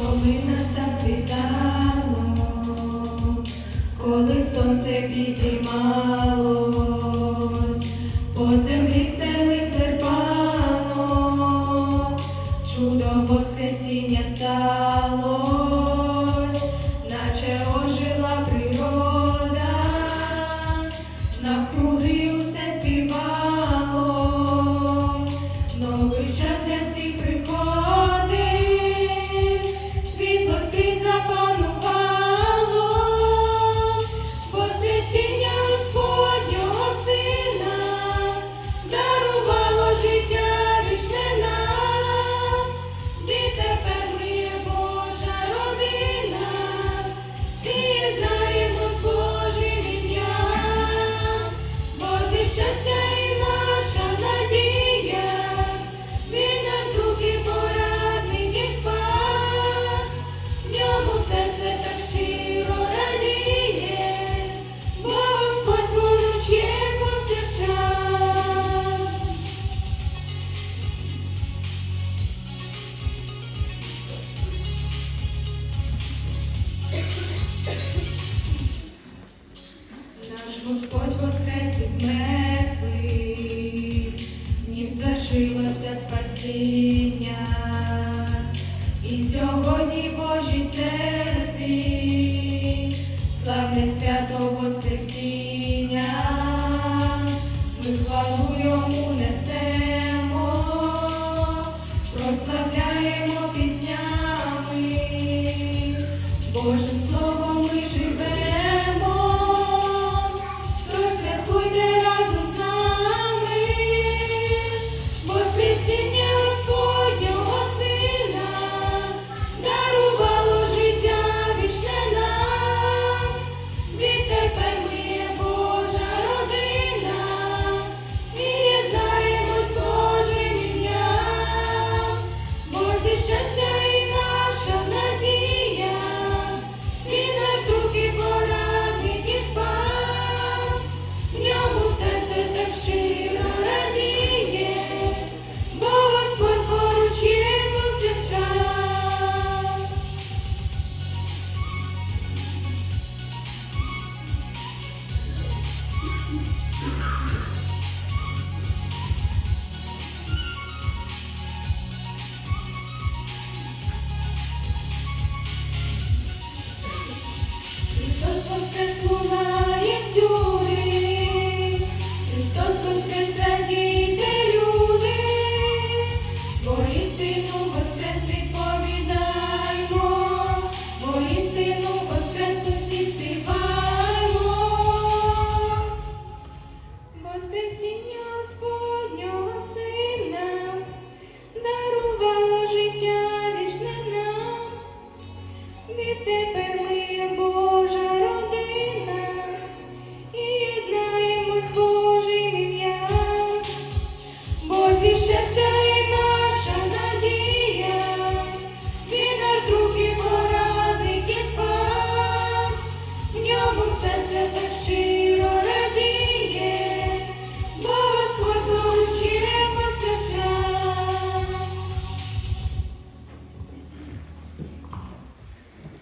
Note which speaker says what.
Speaker 1: коли настав світанок, коли сонце підіймалось, по землі стелив серпанок, чудо воскресіння стало. Господь воскрес із мертвих, ним звершилося спасіння. Te